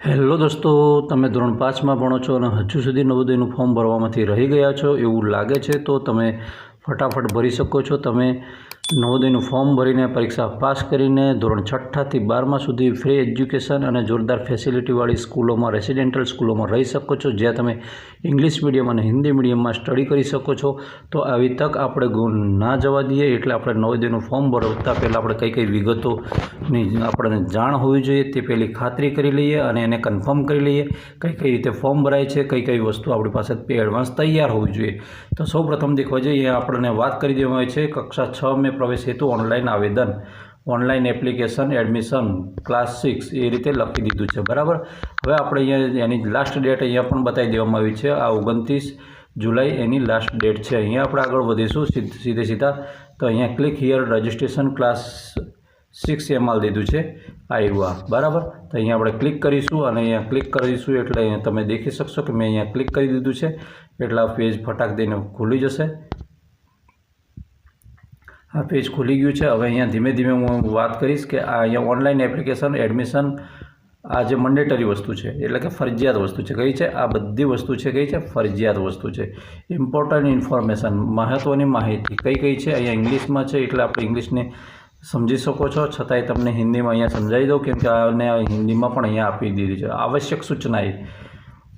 Hello દોસ્તો, તમે ધોરણ પાંચમાં ભણો છો અને હજુ સુધી નવોદયનું ફોર્મ ભરવામાંથી રહી ગયા છો એવું લાગે છે, તો તમે ફટાફટ ભરી શકો છો. તમે નવોદયનું ફોર્મ ભરીને પરીક્ષા પાસ કરીને ધોરણ છઠ્ઠાથી બારમા સુધી ફ્રી એજ્યુકેશન અને જોરદાર ફેસિલિટીવાળી સ્કૂલોમાં રેસિડેન્ટલ સ્કૂલોમાં રહી શકો છો. જ્યાં તમે ઇંગ્લિશ મીડિયમ અને હિન્દી મીડિયમમાં સ્ટડી કરી શકો છો. તો આવી તક આપણે ગુણ ના જવા દઈએ એટલે આપણે નવોદયનું ફોર્મ ભરતા પહેલાં આપણે કઈ કઈ વિગતોની આપણને જાણ હોવી જોઈએ તે પહેલી ખાતરી કરી લઈએ અને એને કન્ફર્મ કરી લઈએ કઈ કઈ રીતે ફોર્મ ભરાય છે, કઈ કઈ વસ્તુ આપણી પાસે એડવાન્સ તૈયાર હોવી જોઈએ. તો સૌ પ્રથમ દેખવા જઈએ, આપણને વાત કરી દેવામાં આવી છે, કક્ષા છ મેં પ્રવેશ હેતુ ઓનલાઈન આવેદન, online application, admission, class six એ રીતે લખી દીધું છે. બરાબર? હવે આપણે અહીંયા એની લાસ્ટ ડેટ અહીંયા પણ બતાવી દેવામાં આવી છે. આ ઓગણત્રીસ જુલાઈ એની લાસ્ટ ડેટ છે. અહીંયા આપણે આગળ વધીશું સીધે, સીધા તો અહીંયા click here registration class six એમ આલ દીધું છે. આવ્યું બરાબર? તો અહીંયા આપણે ક્લિક કરીશું અને અહીંયા ક્લિક કરીશું એટલે અહીંયા તમે દેખી શકશો કે મેં અહીંયા ક્લિક કરી દીધું છે. એટલે આ પેજ ફટાક દઈને ખુલી જશે. આ પેજ ખુલી ગયું છે. હવે અહીંયા ધીમે ધીમે હું વાત કરીશ કે આ અહીંયા ઓનલાઈન એપ્લિકેશન એડમિશન આ જે મંડેટરી વસ્તુ છે, એટલે કે ફરજિયાત વસ્તુ છે, કઈ છે? આ બધી વસ્તુ છે, કઈ છે? ફરજિયાત વસ્તુ છે. ઇમ્પોર્ટન્ટ ઇન્ફોર્મેશન મહત્ત્વની માહિતી, કઈ કઈ છે? અહીંયા ઇંગ્લિશમાં છે, એટલે આપણે ઇંગ્લિશને સમજી શકો છો. છતાંય તમને હિન્દીમાં અહીંયા સમજાવી દઉં, કેમ કે આને હિન્દીમાં પણ અહીંયા આપી દીધી છે. આવશ્યક સૂચના એ.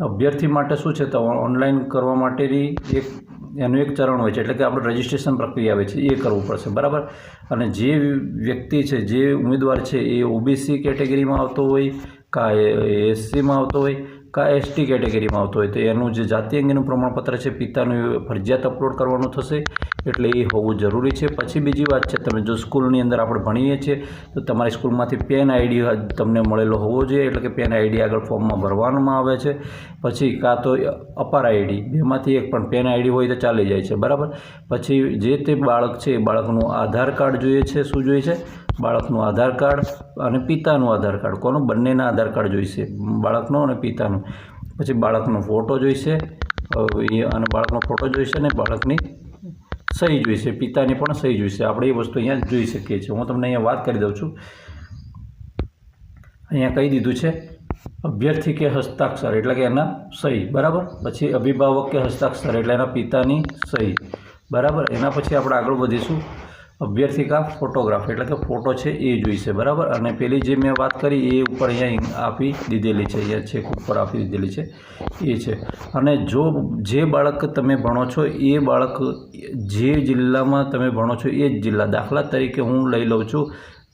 અભ્યર્થી માટે શું છે? તો ઓનલાઈન કરવા માટેની એક એનું એક ચરણ હોય છે, એટલે કે આપણે રજિસ્ટ્રેશન પ્રક્રિયા હોય છે, એ કરવું પડશે, બરાબર? અને જે વ્યક્તિ છે, જે ઉમેદવાર છે, એ ઓબીસી કેટેગરીમાં આવતો હોય, કાં એસસીમાં આવતો હોય કા એસટી કેટેગરીમાં આવતો હોય તો એનું જે જાતિ અંગેનું પ્રમાણપત્ર છે, પિતાનું ફરજિયાત અપલોડ કરવાનું થશે, એટલે એ હોવું જરૂરી છે. પછી બીજી વાત છે, તમે જો સ્કૂલની અંદર આપણે ભણીએ છીએ, તો તમારી સ્કૂલમાંથી પેન આઈડી તમને મળેલો હોવો જોઈએ, એટલે કે પેન આઈડી આગળ ફોર્મમાં ભરવામાં આવે છે. પછી કાં તો અપાર આઈડી બેમાંથી એક પણ પેન આઈડી હોય તો ચાલી જાય છે, બરાબર? પછી જે તે બાળક છે, એ બાળકનું આધાર કાર્ડ જોઈએ છે, શું જોઈએ છે? બાળકનું આધાર કાર્ડ અને પિતાનું આધાર કાર્ડ. કોનું? બંનેના આધાર કાર્ડ જોઈશે. બાળકનો અને પિતાનો. પછી બાળકનો ફોટો જોઈશે અને બાળકનો ફોટો જોઈશે અને બાળકની સહી જોઈશે. પિતાની પણ સહી જોઈશે. આપણે એ વસ્તુ અહીંયા જોઈ શકીએ છીએ. હું તમને અહીંયા વાત કરી દઉં છું. અહીંયા કહી દીધું છે, અભ્યર્થી કે હસ્તાક્ષર, એટલે કે એના સહી. બરાબર? પછી અભિભાવક કે હસ્તાક્ષર, એટલે એના પિતાની સહી. બરાબર? એના પછી આપણે આગળ વધીશું. અભ્યર્થી કા ફોટોગ્રાફ, એટલે કે ફોટો છે એ જોઈશે, બરાબર? અને પેલી જે મેં વાત કરી એ ઉપર અહીંયા આપી દીધેલી છે, અહીંયા છેક ઉપર આપી દીધેલી છે, એ છે. અને જો જે બાળક તમે ભણો છો, એ બાળક જે જિલ્લામાં તમે ભણો છો, એ જ જિલ્લા. દાખલા તરીકે હું લઈ લઉં છું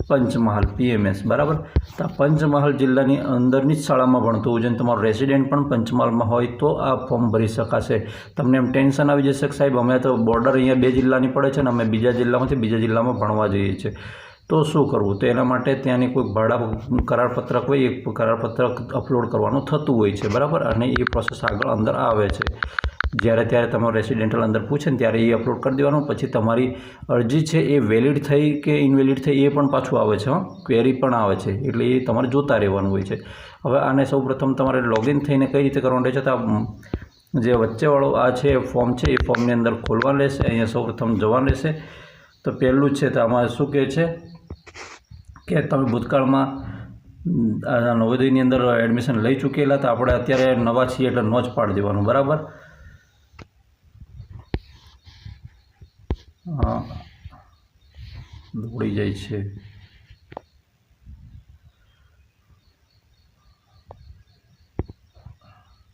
પંચમહાલ પીએમએસ બરાબર? તો આ પંચમહાલ જિલ્લાની અંદરની જ શાળામાં ભણતું હોય છે તમારું રેસિડેન્ટ પણ પંચમહાલમાં હોય તો આ ફોર્મ ભરી શકાશે. તમને એમ ટેન્શન આવી જશે કે સાહેબ, અમે તો બોર્ડર અહીંયા બે જિલ્લાની પડે છે ને અમે બીજા જિલ્લામાંથી બીજા જિલ્લામાં ભણવા જઈએ છીએ. તો શું કરવું? તો એના માટે ત્યાંની કોઈ ભાડા કરારપત્રક હોય, એ કરારપત્રક અપલોડ કરવાનું થતું હોય છે, બરાબર? અને એ પ્રોસેસ આગળ અંદર આવે છે. જ્યારે ત્યારે તમારો રેસિડેન્ટલ અંદર પૂછે ને ત્યારે એ અપલોડ કરી દેવાનું. પછી તમારી અરજી છે એ વેલિડ થઈ કે ઇનવેલિડ થઈ એ પણ પાછું આવે છે ક્વેરી પણ આવે છે. એટલે એ તમારે જોતા રહેવાનું હોય છે. હવે આને સૌ પ્રથમ તમારે લોગિન થઈને કઈ રીતે કરવાનું રહે છે તો જે વચ્ચેવાળો આ છે ફોર્મ છે, એ ફોર્મની અંદર ખોલવાનું રહેશે અહીંયા સૌ પ્રથમ જવાનું રહેશે તો પહેલું છે તો આમાં શું કહે છે કે તમે ભૂતકાળમાં નવોદયની અંદર એડમિશન લઈ ચૂકેલા તો આપણે અત્યારે નવા છીએ એટલે નો જ પાડી દેવાનું. બરાબર? દોડી જાય છે.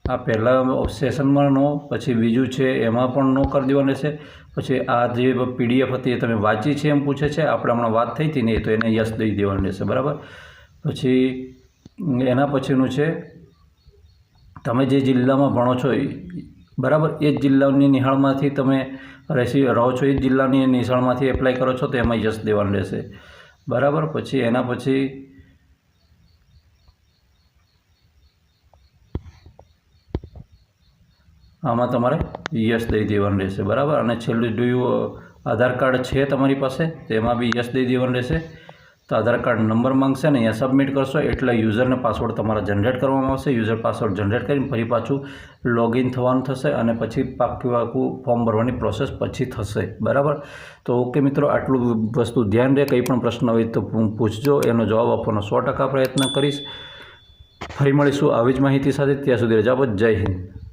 આ પહેલાં સેશનમાં નો, પછી બીજું છે, એમાં પણ નો કરી દેવાનું છે. પછી આ જે પીડીએફ હતી એ તમે વાંચી છે એમ પૂછે છે. આપણે હમણાં વાત થઈ હતી ને, તો એને યસ દઈ દેવાનું રહેશે બરાબર? પછી એના પછીનું છે, તમે જે જિલ્લામાં ભણો છો બરાબર? એ જ જિલ્લાની નિહાળમાંથી તમે રહેશી રહો છો, એ જ જિલ્લાની નિશાળમાંથી એપ્લાય કરો છો, તો એમાં યસ દેવાનું રહેશે. બરાબર? પછી એના પછી આમાં તમારે યસ દઈ દેવાનું રહેશે. બરાબર? અને છેલ્લું ડુ યુ આધાર કાર્ડ છે તમારી પાસે? તેમાં બી યસ દઈ દેવાનું રહેશે. તો આધાર કાર્ડ નંબર માંગશે અને અહીંયા સબમિટ કરશો, એટલે યુઝરને પાસવર્ડ તમારા જનરેટ કરવામાં આવશે. યુઝર પાસવર્ડ જનરેટ કરીને ફરી પાછું લોગિન થવાનું થશે અને પછી પાક્યું પાકું ફોર્મ ભરવાની પ્રોસેસ પછી થશે. બરાબર? તો ઓકે મિત્રો, આટલું વસ્તુ ધ્યાન રહે કંઈ પણ પ્રશ્ન હોય તો પૂછજો. એનો જવાબ આપવાનો સો ટકા પ્રયત્ન કરીશ. ફરી મળીશું આવી જ માહિતી સાથે. ત્યાં સુધી રજા પર જય હિન્દ.